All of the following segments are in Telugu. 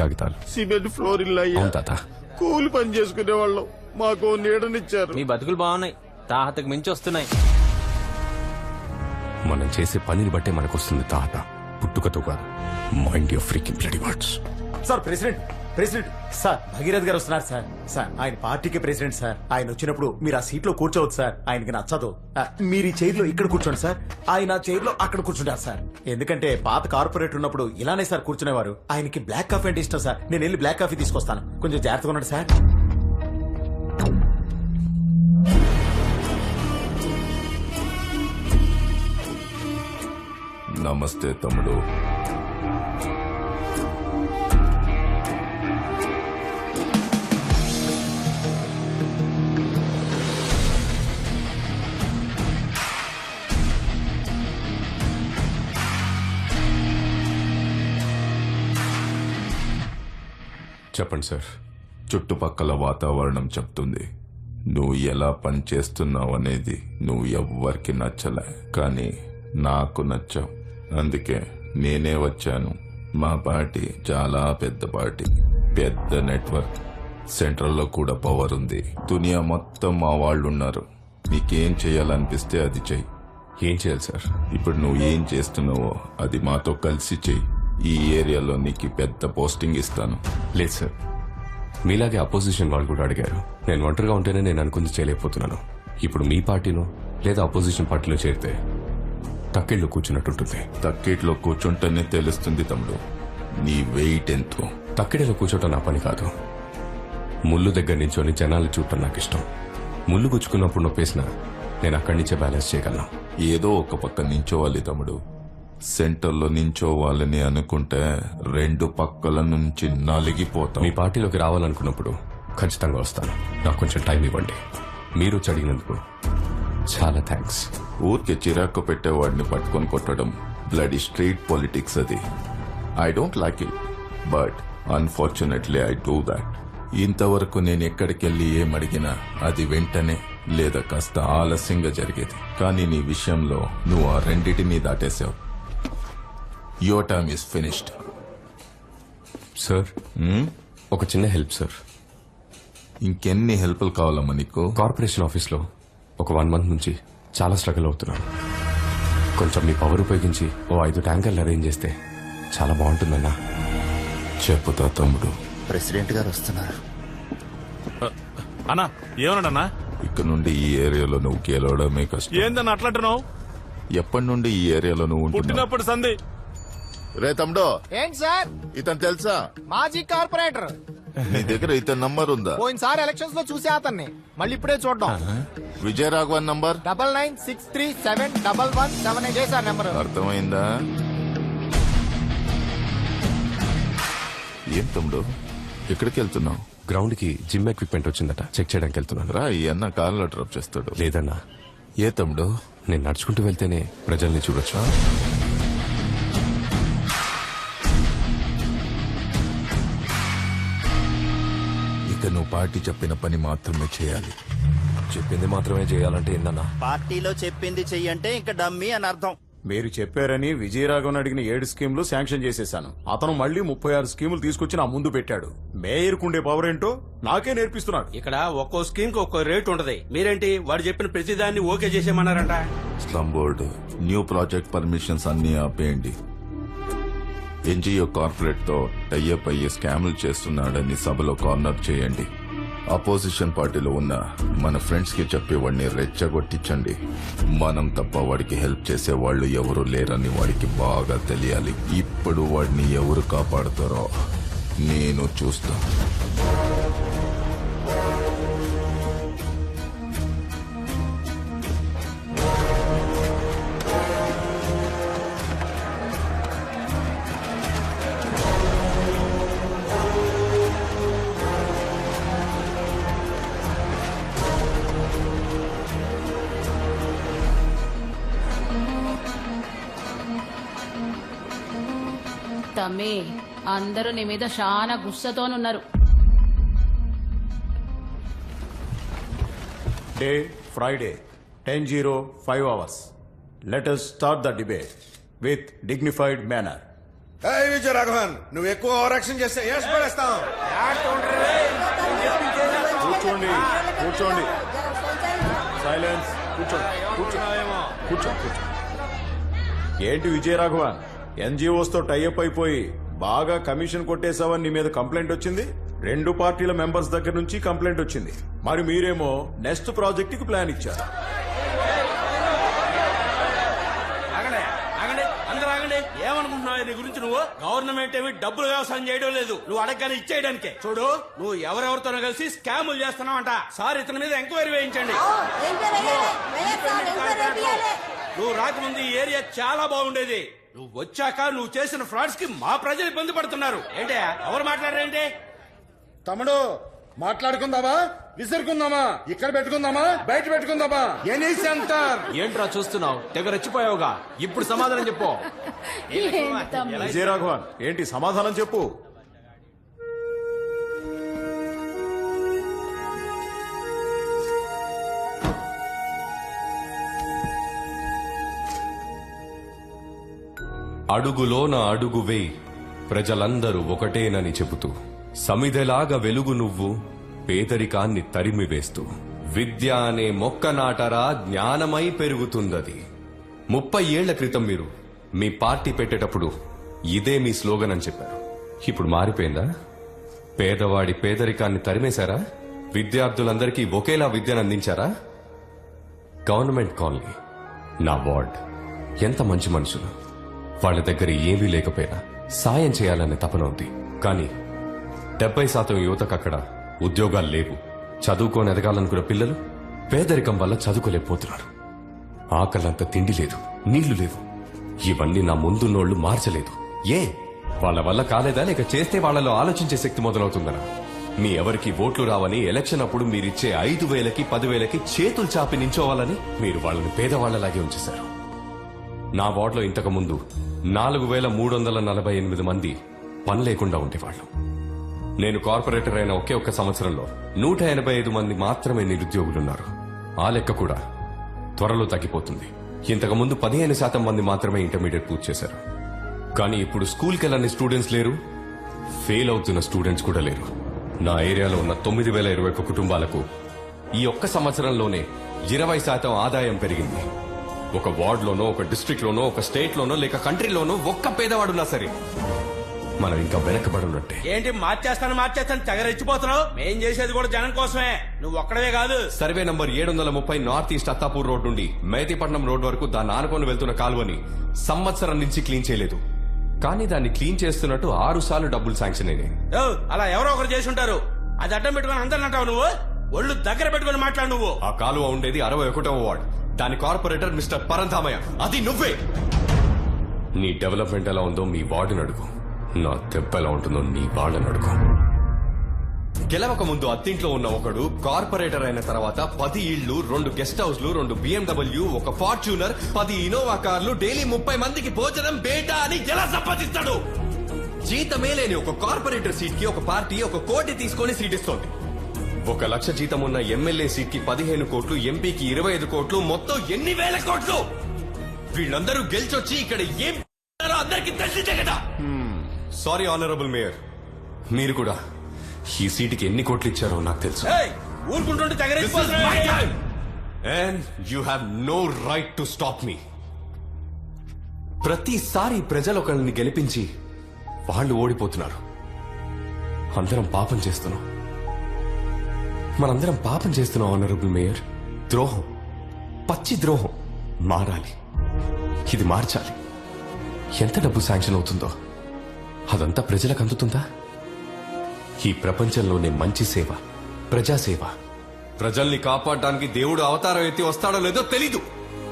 కాగితాలు సిమెంట్ ఫ్లోర్ ఇల్లు అయ్యా. అవును తాత. కూలి పని చేసుకునే వాళ్ళం. మాకు నీడనిచ్చారు. మీ బతుకులు బాగున్నాయి. తాహతకు మించి వస్తున్నాయి. మనం చేసే పనిని బట్టే మనకు వస్తుంది తాత. పుట్టుకతో కాదు. Mind of freaking bloody words sir president president. Sir Bhagirath గారు వస్తున్నారు సార్. సార్ ఆయన పార్టీకి ప్రెసిడెంట్ సార్. ఆయన వచ్చినప్పుడు మీరు ఆ సీట్లో కూర్చోవచ్చు సార్. ఆయనకి నచ్చదు. మీరు ఈ లో ఇక్కడ కూర్చోండి సార్. ఆయన ఆ చైర్లో అక్కడ కూర్చుంటారు సార్. ఎందుకంటే పాత కార్పొరేట్ ఉన్నప్పుడు ఇలానే సార్ కూర్చునేవారు. ఆయనకి బ్లాక్ కాఫీ అంటే ఇష్టం సార్. నేను వెళ్ళి బ్లాక్ కాఫీ తీసుకొస్తాను. కొంచెం జాగ్రత్తగా ఉండండి సార్. నమస్తే తమ్ముడు. చెప్పండి సార్. చుట్టుపక్కల వాతావరణం చెప్తుంది. నువ్వు ఎలా పని చేస్తున్నావు అనేది నువ్వు ఎవ్వరికి నచ్చలే. కానీ నాకు నచ్చావు. అందుకే నేనే వచ్చాను. మా పార్టీ చాలా పెద్ద పార్టీ. పెద్ద నెట్వర్క్. సెంట్రల్లో కూడా పవర్ ఉంది. దునియా మొత్తం మా వాళ్ళు ఉన్నారు నీకేం చేయాలనిపిస్తే అది చెయ్యి. ఏం చేయాలి సార్? ఇప్పుడు నువ్వు ఏం చేస్తున్నావో అది మాతో కలిసి చెయ్యి. ఈ ఏరియాలో నీకు పెద్ద పోస్టింగ్ ఇస్తాను. లేదు సార్. మీలాగే అపోజిషన్ వాళ్ళు కూడా అడిగారు. నేను ఒంటరిగా ఉంటేనే నేను అనుకుంది చేయలేకపోతున్నాను. ఇప్పుడు మీ పార్టీలో లేదా అపోజిషన్ పార్టీలో చేరితే తక్కిళ్ళు కూర్చున్నట్టుంటుంది తక్కిట్లో కూర్చుంటేనే తెలుస్తుంది తమ్ముడు. నీ వెయిట్ ఎంతో. తక్కిడిలో కూర్చోటం నా పని కాదు. ముళ్ళు దగ్గర నించొని జనాలు చూడటం నాకు ఇష్టం. ముళ్ళు గుచ్చుకున్నప్పుడు నొప్పేసిన నేను అక్కడి నుంచే బ్యాలెన్స్ చేయగలను. ఏదో ఒక పక్క నించోవాలి తమ్ముడు. సెంటర్లో నించోవాలని అనుకుంటే రెండు పక్కల నుంచి నలిగిపోతాం. మీ పార్టీలోకి రావాలనుకున్నప్పుడు ఖచ్చితంగా వస్తాను. నాకు కొంచెం టైం ఇవ్వండి. మీరు వచ్చి అడిగినందుకు చాలా థ్యాంక్స్ ఊరికే చిరాకు పెట్టేవాడిని పట్టుకొని కొట్టడం బ్లడీ స్ట్రీట్ పాలిటిక్స్ అది. I don't like it but unfortunately I do that ఇంతవరకు నేను ఎక్కడికి వెళ్ళి ఏం అడిగినా అది వెంటనే లేదా కాస్త ఆలస్యంగా జరిగేది. కానీ నీ విషయంలో నువ్వు ఆ రెండిటిని దాటేశావు your time is finished sir ఒక చిన్న హెల్ప్ సార్ ఇంకెన్ని హెల్ప్లు కావాలమ్మా నీకు? కార్పొరేషన్ ఆఫీస్లో ఒక వన్ మంత్ నుంచి చాలా స్ట్రగుల్ అవుతున్నాను. కొంచెం మీ పవర్ ఉపయోగించి ఓ ఐదు ట్యాంకర్లు అరేంజ్ చేస్తే చాలా బాగుంటుందన్నా. చెప్పుతా తమ్ముడు. ప్రెసిడెంట్ గారు వస్తున్నారు. అన్నా ఏమన్నాడన్నా? ఇక నుండి ఈ ఏరియాలో నువ్వు గెలవడమే కష్టం. ఏందన్నా అట్లంటున్నావు ఎప్పటి నుండి ఈ ఏరియాలో నువ్వు ఉంటున్నావు? పుట్టినప్పుడు సంధి. రే తమ్ముడు. ఏంటి సార్? ఇతను తెలుసా? మాజీ కార్పొరేటర్. నీ దగ్గర ఇతని నంబర్ ఉందా? పోయినసారి ఎలక్షన్స్లో చూసే అతన్ని. మళ్ళీ ఇప్పుడే చూడడం. Vijaya Raghavan number? Double nine six three seven double one seven eight. చేశారు నెంబర్. అర్థమైందా? ఏం తమ్ముడు? ఎక్కడికి వెళ్తున్నావు? గ్రౌండ్కి జిమ్ ఎక్విప్మెంట్ వచ్చిందట. చెక్ చేయడానికి వెళ్తున్నాను. రా ఈ అన్న కార్లో డ్రాప్ చేస్తాడు. లేదన్నా. ఏ తమ్ముడు? నేను నడుచుకుంటూ వెళ్తేనే ప్రజల్ని చూడొచ్చు? నువ్వు పార్టీ చెప్పిన పని మాత్రమే చేయాలి. చెప్పింది మాత్రమే చేయాలంటే ఏందన్నా? పార్టీలో చెప్పింది చెయ్యంటే ఇంకా డమ్మీ అని అర్థం. మీరు చెప్పారని విజయరాఘవన్ అడిగిన ఏడు స్కీములు శాంక్షన్ చేసేశాను. అతను మళ్ళీ ముప్పై ఆరు స్కీములు తీసుకొచ్చి నా ముందు పెట్టాడు. మేయర్ కుండే పవర్ ఏంటో నాకే నేర్పిస్తున్నాడు. ఇక్కడ ఒక్కో స్కీమ్కి ఒక్కో రేట్ ఉంటది. మీరేంటి? వాడు చెప్పిన ప్రతిదాన్ని okay చేసేయమన్నారంట. Slum board new project permissions అన్ని ఆపేయండి. ఎన్జిఓ కార్పొరేట్తో టైఅప్ అయ్యి స్కాములు చేస్తున్నాడని సభలో కార్నర్ చేయండి. అపోజిషన్ పార్టీలో ఉన్న మన ఫ్రెండ్స్కి చెప్పి వాడిని రెచ్చగొట్టించండి. మనం తప్ప వాడికి హెల్ప్ చేసే వాళ్ళు ఎవరు లేరని వాడికి బాగా తెలియాలి. ఇప్పుడు వాడిని ఎవరు కాపాడుతారో నేను చూస్తాను. తమ్మి అందరూ నీ మీద చాలా గుస్సతోనున్నారు. Day Friday ten zero five hours let us start the debate with dignified manner Vijaya Raghavan నువ్వు ఎక్కువ ఓవరాక్షన్ చేస్తే వేసి పడేస్తాం కూర్చోండి కూర్చోండి. సైలెన్స్ కూర్చోండి కూర్చోండి కూర్చో కూర్చో ఏంటి విజయరాఘవ ఎన్జిఓస్ తో టైఅప్ అయిపోయి బాగా కమిషన్ కొట్టేసావని నీ మీద కంప్లైంట్ వచ్చింది? రెండు పార్టీల మెంబర్స్ దగ్గర నుంచి కంప్లైంట్ వచ్చింది. మరి మీరేమో నెక్స్ట్ ప్రాజెక్ట్కి ప్లాన్ ఇచ్చారు. ఆగండి ఆగండి అందరూ ఆగండి. ఏమనుకుంటున్నావు? నీ గురించి నువ్వు గవర్నమెంట్ ఏమి డబ్బులు వ్యవసాయం చేయడం లేదు. నువ్వు అడగగానే ఇచ్చేయడానికే. చూడు నువ్వు ఎవరెవరితోనో కలిసి స్కాములు చేస్తున్నావంట. సార్ ఇతని మీద ఎంక్వైరీ వేయించండి. నువ్వు రాకముందు ఈ ఏరియా చాలా బాగుండేది. నువ్వు వచ్చాక నువ్వు చేసిన ఫ్రాడ్స్కి మా ప్రజలు ఇబ్బంది పడుతున్నారు. ఏంటి? ఎవరు మాట్లాడారేంటి తమ్ముడు మాట్లాడుకుందామా? విసురుకుందామా? ఇక్కడ పెట్టుకుందామా? బయట పెట్టుకుందామా? Any centre. ఏంట్రా చూస్తున్నావు? తెగ రెచ్చిపోయావుగా ఇప్పుడు సమాధానం చెప్పు? విజయరాఘవన్ ఏంటి సమాధానం చెప్పు? అడుగులోన అడుగు వేయి. ప్రజలందరూ ఒకటేనని చెబుతూ సమిధెలాగా వెలుగు నువ్వు పేదరికాన్ని తరిమివేస్తూ విద్య అనే మొక్క నాటరా జ్ఞానమై పెరుగుతుందది. ముప్పై ఏళ్ళ క్రితం మీరు మీ పార్టీ పెట్టేటప్పుడు ఇదే మీ స్లోగన్ అని చెప్పారు. ఇప్పుడు మారిపోయిందా? పేదవాడి పేదరికాన్ని తరిమేశారా? విద్యార్థులందరికీ ఒకేలా విద్యను అందించారా? గవర్నమెంట్ కాలనీ నా వార్డ్ ఎంత మంచి మనుషులు. వాళ్ళ దగ్గర ఏమీ లేకపోయినా సాయం చేయాలనే తపన ఉంది. కానీ డెబ్బై శాతం యువతకు అక్కడ ఉద్యోగాలు లేవు. చదువుకొని ఎదగాలనుకున్న పిల్లలు పేదరికం వల్ల చదువుకోలేకపోతున్నారు. ఆకలంత తిండి లేదు నీళ్ళు లేవు. ఇవన్నీ నా ముందున్నోళ్ళు మార్చలేదు. ఏ? వాళ్ళ వల్ల కాలేదా? లేక చేస్తే వాళ్ళలో ఆలోచించే శక్తి మొదలవుతుందనా మీ ఎవరికి ఓట్లు రావని ఎలక్షన్ అప్పుడు మీరిచ్చే ఐదు వేలకి పదివేలకి చేతులు చాపి నించోవాలని మీరు వాళ్ళని పేదవాళ్ళలాగే ఉంచేశారు. నా వార్డులో ఇంతకు ముందు నాలుగు వేల మూడు వందల నలభై ఎనిమిది మంది పని లేకుండా ఉండేవాళ్ళు. నేను కార్పొరేటర్ అయిన ఒకే ఒక్క సంవత్సరంలో నూట ఎనభై ఐదు మంది మాత్రమే నిరుద్యోగులున్నారు. ఆ లెక్క కూడా త్వరలో తగ్గిపోతుంది. ఇంతకుముందు పదిహేను శాతం మంది మాత్రమే ఇంటర్మీడియట్ పూర్తి చేశారు. కానీ ఇప్పుడు స్కూల్కి వెళ్ళని స్టూడెంట్స్ లేరు. ఫెయిల్ అవుతున్న స్టూడెంట్స్ కూడా లేరు. నా ఏరియాలో ఉన్న తొమ్మిది వేల ఇరవై ఒక్క కుటుంబాలకు ఈ ఒక్క సంవత్సరంలోనే ఇరవై శాతం ఆదాయం పెరిగింది. ఒక వార్డులోనో ఒక డిస్ట్రిక్ట్ లోనో ఒక స్టేట్ లోనో లేక కంట్రీలోనో ఒక్క పేదవాడున్నా సరే మనం ఇంకా వెనకబడి ఉన్నట్టే ఏంటి మార్చేస్తాను మార్చేస్తాను తెగ రెచ్చిపోతున్నావు మేం చేసేది కూడా జనం కోసమే. నువ్వు ఒక్కడవే కాదు. సర్వే నంబర్ ఏడు వందల ముప్పై నార్త్ ఈస్ట్ అత్తాపూర్ రోడ్ నుండి మేతిపట్నం రోడ్ వరకు దాన్ని ఆనుకొని వెళ్తున్న కాలువని సంవత్సరం నుంచి క్లీన్ చేయలేదు. కానీ దాన్ని క్లీన్ చేస్తున్నట్టు ఆరు సార్లు డబ్బులు శాంక్షన్ అయినాయి. అలా ఎవరో ఒకరు చేసి ఉంటారు. అది అడ్డం పెట్టుకుని అందరిని అంటావు నువ్వు? ఒళ్ళు దగ్గర పెట్టుకుని మాట్లాడు నువ్వు. ఆ కాలువ ఉండేది అరవై ఒకటవ వార్డ్. దాని కార్పొరేటర్ మిస్టర్ పరంధామయ్య. అది నువ్వే. నీ డెవలప్మెంట్ ఎలా ఉందో మీ వార్డుని అడుగు. నా దెబ్బ ఎలా ఉంటుందో నీ వాళ్ళని అడుగు. గెలవక ముందు అత్తింట్లో ఉన్న ఒకడు కార్పొరేటర్ అయిన తర్వాత పది ఇళ్ళు రెండు గెస్ట్ హౌస్లు రెండు బిఎండబ్ల్యూ ఒక ఫార్చ్యూనర్ పది ఇనోవా కార్లు డైలీ ముప్పై మందికి భోజనం బేటా అని ఎలా సంపాదిస్తాడు? జీతమే లేని ఒక కార్పొరేటర్ సీట్కి ఒక పార్టీ ఒక కోటి తీసుకొని సీట్ ఇస్తోంది ఒక లక్ష జీతం ఉన్న ఎమ్మెల్యే సీట్కి పదిహేను కోట్లు ఎంపీకి ఇరవై ఐదు కోట్లు మొత్తం ఎన్ని వేల కోట్లు? వీళ్ళందరూ గెలిచొచ్చి ఇక్కడ ఏం చేస్తున్నారో అందరికీ తెలిసిందే కదా. Sorry honourable mayor. మీరు కూడా ఈ సీటుకి ఎన్ని కోట్లు ఇచ్చారో నాకు తెలుసు. ఊరుకుంటుంటే and you have no right to stop me ప్రతిసారి ప్రజలు ఒకరిని గెలిపించి వాళ్ళు ఓడిపోతున్నారు. అందరం పాపం చేస్తున్నాం. మనందరం పాపం చేస్తున్నాం ఆనరబుల్ మేయర్ ద్రోహం. పచ్చి ద్రోహం. మారాలి. ఇది మార్చాలి. ఎంత డబ్బు శాంక్షన్ అవుతుందో. అదంతా ప్రజలకు అందుతుందా? ఈ ప్రపంచంలోనే మంచి సేవ ప్రజాసేవ ప్రజల్ని కాపాడడానికి దేవుడు అవతారం ఎత్తి వస్తాడో లేదో తెలీదు.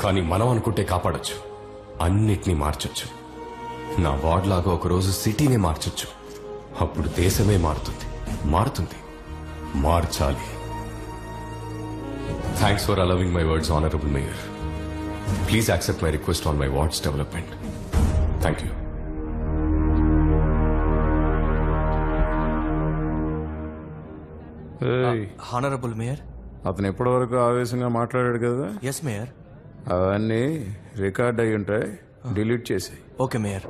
కానీ మనం అనుకుంటే కాపాడొచ్చు. అన్నిటినీ మార్చొచ్చు. నా వార్డ్ లాగా ఒకరోజు సిటీనే మార్చొచ్చు. అప్పుడు దేశమే మారుతుంది. మారుతుంది. మార్చాలి. Thanks for allowing my words honourable mayor please accept my request on my wards development thank you honourable mayor అతను ఎప్పటి వరకు ఆవేశంగా మాట్లాడాడు కదా? ఎస్ మేయర్ అవన్నీ రికార్డ్ అయి ఉంటాయి. డిలీట్ చేసి ఓకే మేయర్